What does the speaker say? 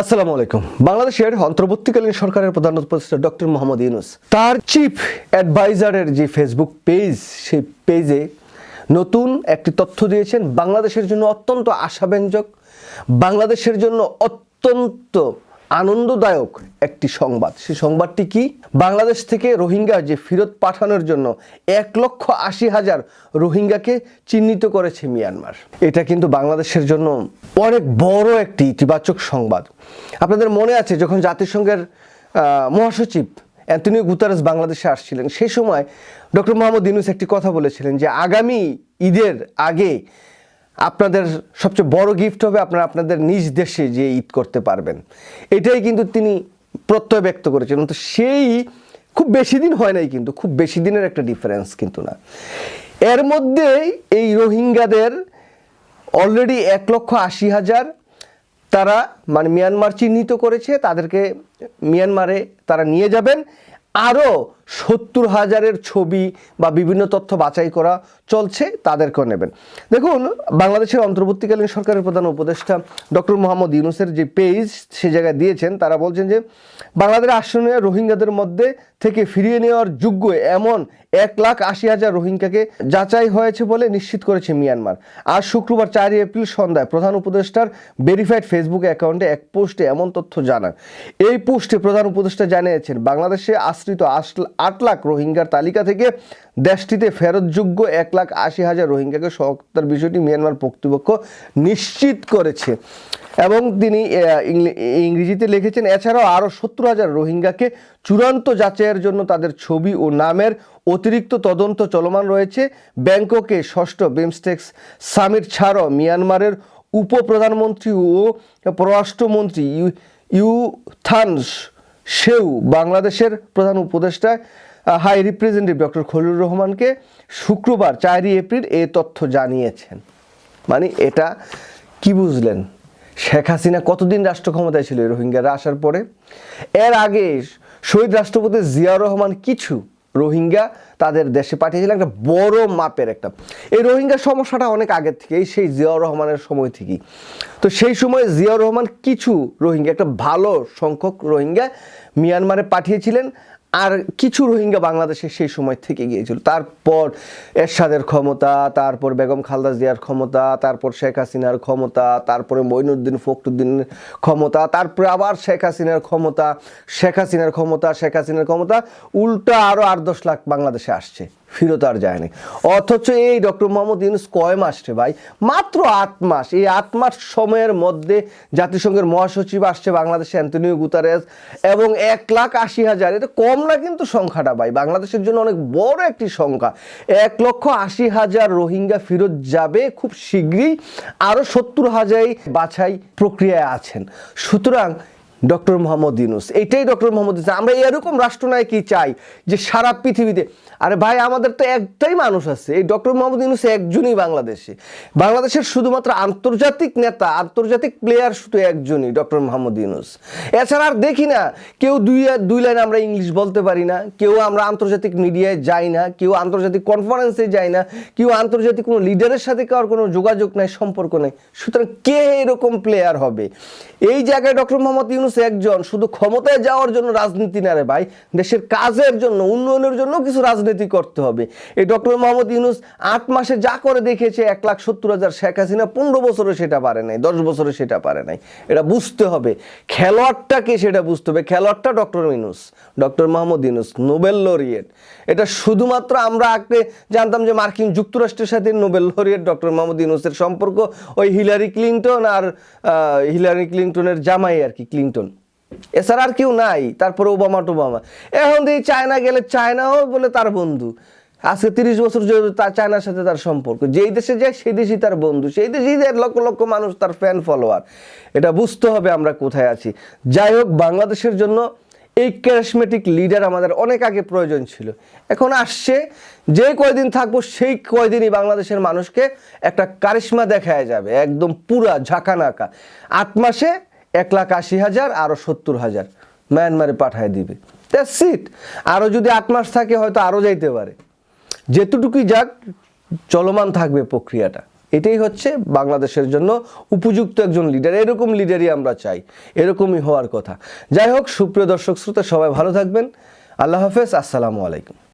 আসসালামু আলাইকুম। বাংলাদেশের অন্তর্বর্তীকালীন সরকারের প্রধান উপদেষ্টা ডক্টর মোহাম্মদ ইউনুস, তার চিফ অ্যাডভাইজারের যে ফেসবুক পেজ, সেই পেজে নতুন একটি তথ্য দিয়েছেন, বাংলাদেশের জন্য অত্যন্ত আশাব্যঞ্জক, বাংলাদেশের জন্য অত্যন্ত আনন্দদায়ক একটি সংবাদ। সেই সংবাদটি কি? বাংলাদেশ থেকে রোহিঙ্গা যে ফেরত পাঠানোর জন্য এক লক্ষ আশি হাজার রোহিঙ্গাকে চিহ্নিত করেছে মিয়ানমার। এটা কিন্তু বাংলাদেশের জন্য অনেক বড় একটি ইতিবাচক সংবাদ। আপনাদের মনে আছে, যখন জাতিসংঘের মহাসচিব অ্যান্টনিও গুতারেস বাংলাদেশে আসছিলেন, সেই সময় ডক্টর মোহাম্মদ ইউনুস একটি কথা বলেছিলেন যে আগামী ঈদের আগে আপনাদের সবচেয়ে বড় গিফট হবে আপনারা আপনাদের নিজ দেশে যে ঈদ করতে পারবেন। এটাই কিন্তু তিনি প্রত্যয় ব্যক্ত করেছেন। তো সেই খুব বেশি দিন হয় নাই কিন্তু, খুব বেশি দিনের একটা ডিফারেন্স কিন্তু না। এর মধ্যে এই রোহিঙ্গাদের অলরেডি এক লক্ষ আশি হাজার তারা মানে মিয়ানমার চিহ্নিত করেছে। তাদেরকে মিয়ানমারে তারা নিয়ে যাবেন। আরও সত্তর হাজারের ছবি বা বিভিন্ন তথ্য বাছাই করা চলছে, তাদেরকেও নেবেন। দেখুন, বাংলাদেশের অন্তর্বর্তীকালীন সরকারের প্রধান উপদেষ্টা ডক্টর মোহাম্মদ ইউনুসের যে পেজ সে জায়গায় দিয়েছেন, তারা বলছেন যে, বাংলাদেশের আশ্রয় রোহিঙ্গাদের মধ্যে থেকে ফিরিয়ে নেওয়ার যোগ্য এমন এক লাখ আশি হাজার রোহিঙ্গাকে যাচাই হয়েছে বলে নিশ্চিত করেছে মিয়ানমার। আজ শুক্রবার চারই এপ্রিল সন্ধ্যায় প্রধান উপদেষ্টার ভেরিফাইড ফেসবুক অ্যাকাউন্টে এক পোস্টে এমন তথ্য জানান। এই পোস্টে প্রধান উপদেষ্টা জানিয়েছেন, বাংলাদেশে আশ্রিত আশ- আট লাখ রোহিঙ্গার তালিকা থেকে দেশটিতে ফেরতযোগ্য এক লাখ আশি হাজার রোহিঙ্গাকে সহতার বিষয়টি মিয়ানমার কর্তৃপক্ষ নিশ্চিত করেছে। এবং তিনি ইংরেজিতে লিখেছেন, এছাড়াও আরও সত্তর হাজার রোহিঙ্গাকে চূড়ান্ত যাচাইয়ের জন্য তাদের ছবি ও নামের অতিরিক্ত তদন্ত চলমান রয়েছে। ব্যাংককে ষষ্ঠ বিমস্টেক্স সামিট ছাড়াও মিয়ানমারের উপপ্রধানমন্ত্রী ও পররাষ্ট্রমন্ত্রী ইউ, ইউথানস সেউ বাংলাদেশের প্রধান উপদেষ্টা হাই রিপ্রেজেন্টেটিভ ডক্টর খলিলুর রহমানকে শুক্রবার চারই এপ্রিল এ তথ্য জানিয়েছেন। মানে এটা কি বুঝলেন? শেখ হাসিনা কতদিন রাষ্ট্র ক্ষমতায় ছিল রোহিঙ্গারা আসার পরে? এর আগে শহীদ রাষ্ট্রপতি জিয়াউর রহমান কিছু রোহিঙ্গা তাদের দেশে পাঠিয়েছিলেন একটা বড় মাপের একটা। এই রোহিঙ্গা সমস্যাটা অনেক আগের থেকেই, সেই জিয়াউর রহমানের সময় থেকেই। তো সেই সময় জিয়াউর রহমান কিছু রোহিঙ্গা, একটা ভালো সংখ্যক রোহিঙ্গা মিয়ানমারে পাঠিয়েছিলেন আর কিছু রোহিঙ্গা বাংলাদেশে সেই সময় থেকে গিয়েছিল। তারপর এরশাদের ক্ষমতা, তারপর বেগম খালদা জিয়ার ক্ষমতা, তারপর শেখ হাসিনার ক্ষমতা, তারপরে মঈনুদ্দিন ফখরুদ্দিনের ক্ষমতা, তারপরে আবার শেখ হাসিনার ক্ষমতা, শেখ হাসিনার ক্ষমতা, শেখ হাসিনার ক্ষমতা, উল্টা আরও আট দশ লাখ বাংলাদেশে আসছে। ফিরত আর যায়নি। অথচ এই ডক্টর মোহাম্মদ ইউনুস কয় মাস রে ভাই? মাত্র আট মাস। এই আট মাস সময়ের মধ্যে জাতিসংঘের মহাসচিব আসছে বাংলাদেশে, অ্যান্টনিও গুতারেস, এবং এক লাখ আশি হাজার। এটা কম না কিন্তু সংখ্যাটা ভাই। বাংলাদেশের জন্য অনেক বড় একটি সংখ্যা। এক লক্ষ আশি হাজার রোহিঙ্গা ফিরত যাবে খুব শীঘ্রই। আরও সত্তর হাজার বাছাই প্রক্রিয়ায় আছেন। সুতরাং ডক্টর মোহাম্মদ ইউনুস। এটাই ডক্টর মোহাম্মদ ইউনুস। আমরা এরকম রাষ্ট্রনায়কই চাই যে সারা পৃথিবীতে আরে ভাই, আমাদের তো একটাই মানুষ আছে। এই ডক্টর মোহাম্মদ ইউনুস একজনই বাংলাদেশে। বাংলাদেশের শুধুমাত্র আন্তর্জাতিক নেতা, আন্তর্জাতিক প্লেয়ার শুধু একজনই ডক্টর মোহাম্মদ ইউনুস। এছাড়া আর দেখি না, কেউ দুই দুই লাইন আমরা ইংলিশ বলতে পারি না, কেউ আমরা আন্তর্জাতিক মিডিয়ায় যাই না, কেউ আন্তর্জাতিক কনফারেন্সে যাই না, কেউ আন্তর্জাতিক কোনো লিডারের সাথে কারোর কোনো যোগাযোগ নাই, সম্পর্ক নেই। সুতরাং কে এরকম প্লেয়ার হবে? এই জায়গায় ডক্টর মোহাম্মদ ইউনুস একজন, শুধু ক্ষমতায় যাওয়ার জন্য রাজনীতি না রে ভাই, দেশের কাজের জন্য, উন্নয়নের জন্য কিছু রাজনীতি করতে হবে। এই ডক্টর মোহাম্মদ ইউনুস আট মাসে যা করে দেখেছে এক লাখ সত্তর হাজার শেখ হাসিনা, পনেরো বছরে সেটা পারে নাই, দশ বছরে সেটা পারে নাই। এটা বুঝতে হবে। খেলোয়াড়টাকে সেটা বুঝতে হবে? খেলোয়াড়টা doctor Yunus, doctor Muhammad Yunus, Nobel laureate. এটা শুধুমাত্র আমরা আগে জানতাম যে মার্কিন যুক্তরাষ্ট্রের সাথে নোবেল লরিয়েট ডক্টর মোহাম্মদ ইউনুসের সম্পর্ক, ওই হিলারি ক্লিনটন আর হিলারি ক্লিনটনের জামাই আর কি, ক্লিনটন। এছাড়া আর কেউ নাই, তারপরে ওবামা টোবামা। এখন দেখি চায়না গেলে চায়নাও বলে তার বন্ধু। আজকে তিরিশ বছর তার চায়নার সাথে তার সম্পর্ক। যেই দেশে যায় সেই দেশই তার বন্ধু। সেই দেশেই দেড় লক্ষ লক্ষ মানুষ তার ফ্যান ফলোয়ার এটা বুঝতে হবে আমরা কোথায় আছি। যাই হোক, বাংলাদেশের জন্য এই ক্যারিসমেটিক লিডার আমাদের অনেক আগে প্রয়োজন ছিল। এখন আসছে। যে কয়দিন থাকব, সেই কয়দিনই বাংলাদেশের মানুষকে একটা কারিশমা দেখায় যাবে। একদম পুরা ঝাঁকানাকা। আট মাসে এক লাখ আশি হাজার আরও সত্তর হাজার মায়ানমারে পাঠায় দিবে। দ্যাটস আরও যদি আট মাস থাকে, হয়তো আরও যাইতে পারে। যেতটুকুই যাক, চলমান থাকবে প্রক্রিয়াটা। এটাই হচ্ছে বাংলাদেশের জন্য উপযুক্ত একজন লিডার এরকম লিডারই আমরা চাই। এরকমই হওয়ার কথা। যাই হোক, সুপ্রিয় দর্শক শ্রোতা, সবাই ভালো থাকবেন। আল্লাহ হাফেজ, আসসালামু আলাইকুম।